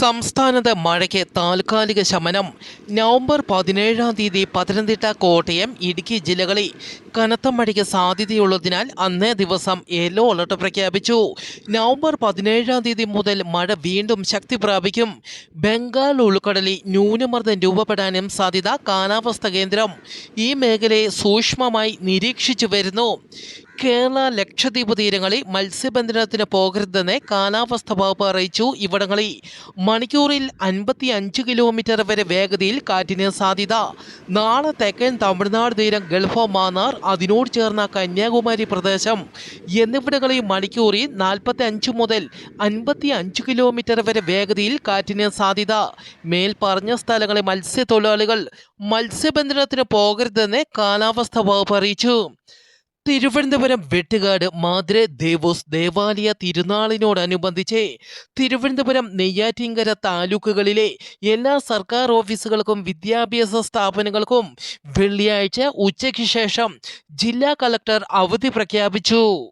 സംസ്ഥാനത്ത് മഴയ്ക്ക് താൽക്കാലിക ശമനം. നവംബർ പതിനേഴാം തീയതി പത്തനംതിട്ട കോട്ടയം ഇടുക്കി ജില്ലകളിൽ കനത്ത മഴയ്ക്ക് സാധ്യതയുള്ളതിനാൽ അന്നേ ദിവസം യെല്ലോ അലർട്ട് പ്രഖ്യാപിച്ചു. നവംബർ പതിനേഴാം തീയതി മുതൽ മഴ വീണ്ടും ശക്തി പ്രാപിക്കും. ബംഗാൾ ഉൾക്കടലിൽ ന്യൂനമർദ്ദം രൂപപ്പെടാനും സാധ്യത കാലാവസ്ഥ കേന്ദ്രം ഈ മേഖലയെ സൂക്ഷ്മമായി നിരീക്ഷിച്ചു വരുന്നു. കേരള ലക്ഷദ്വീപ് തീരങ്ങളിൽ മത്സ്യബന്ധനത്തിന് പോകരുതെന്ന് കാലാവസ്ഥ വകുപ്പ് അറിയിച്ചു ഇവിടങ്ങളിൽ. മണിക്കൂറിൽ അൻപത്തി അഞ്ച് കിലോമീറ്റർ വരെ വേഗതയിൽ കാറ്റിന് സാധ്യത. നാളെ തെക്കൻ തമിഴ്നാട് തീരം ഗൾഫ് മാന്നാർ അതിനോട് ചേർന്ന കന്യാകുമാരി പ്രദേശം എന്നിവിടങ്ങളിൽ മണിക്കൂറിൽ നാൽപ്പത്തി അഞ്ച് മുതൽ അൻപത്തി അഞ്ച് കിലോമീറ്റർ വരെ വേഗതയിൽ കാറ്റിന് സാധ്യത. മേൽ പറഞ്ഞ സ്ഥലങ്ങളിൽ മത്സ്യത്തൊഴിലാളികൾ മത്സ്യബന്ധനത്തിന് പോകരുതെന്ന് കാലാവസ്ഥ വകുപ്പ് അറിയിച്ചു. തിരുവനന്തപുരം വെട്ടുകാട് മാതിരെ ദേവോസ് ദേവാലയ തിരുനാളിനോടനുബന്ധിച്ച് തിരുവനന്തപുരം നെയ്യാറ്റിങ്കര താലൂക്കുകളിലെ എല്ലാ സർക്കാർ ഓഫീസുകൾക്കും വിദ്യാഭ്യാസ സ്ഥാപനങ്ങൾക്കും വെള്ളിയാഴ്ച ഉച്ചയ്ക്ക് ശേഷം ജില്ലാ കളക്ടർ അവധി പ്രഖ്യാപിച്ചു.